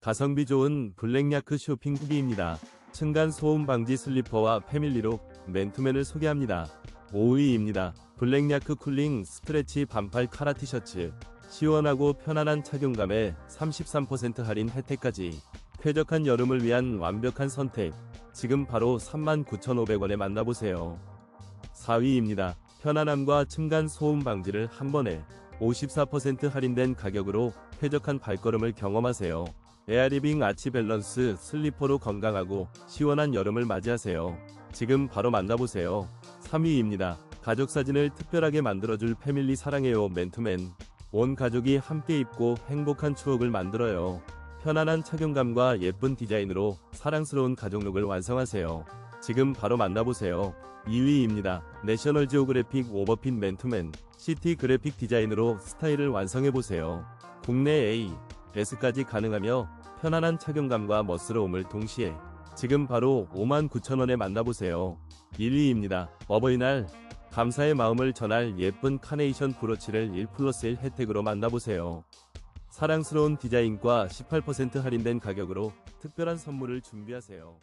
가성비 좋은 블랙야크 쇼핑 후기입니다. 층간 소음 방지 슬리퍼와 패밀리룩 맨투맨을 소개합니다. 5위입니다. 블랙야크 쿨링 스트레치 반팔 카라 티셔츠. 시원하고 편안한 착용감에 33% 할인 혜택까지. 쾌적한 여름을 위한 완벽한 선택. 지금 바로 39,500원에 만나보세요. 4위입니다. 편안함과 층간 소음 방지를 한 번에 54% 할인된 가격으로 쾌적한 발걸음을 경험하세요. 에어리빙 아치 밸런스 슬리퍼로 건강하고 시원한 여름을 맞이하세요. 지금 바로 만나보세요. 3위입니다. 가족 사진을 특별하게 만들어줄 패밀리 사랑해요 맨투맨. 온 가족이 함께 입고 행복한 추억을 만들어요. 편안한 착용감과 예쁜 디자인으로 사랑스러운 가족룩을 완성하세요. 지금 바로 만나보세요. 2위입니다. 내셔널 지오그래픽 오버핏 맨투맨 시티 그래픽 디자인으로 스타일을 완성해보세요. 국내 A, S까지 가능하며 편안한 착용감과 멋스러움을 동시에 지금 바로 59,000원에 만나보세요. 1위입니다. 어버이날 감사의 마음을 전할 예쁜 카네이션 브로치를 1 플러스 1 혜택으로 만나보세요. 사랑스러운 디자인과 18% 할인된 가격으로 특별한 선물을 준비하세요.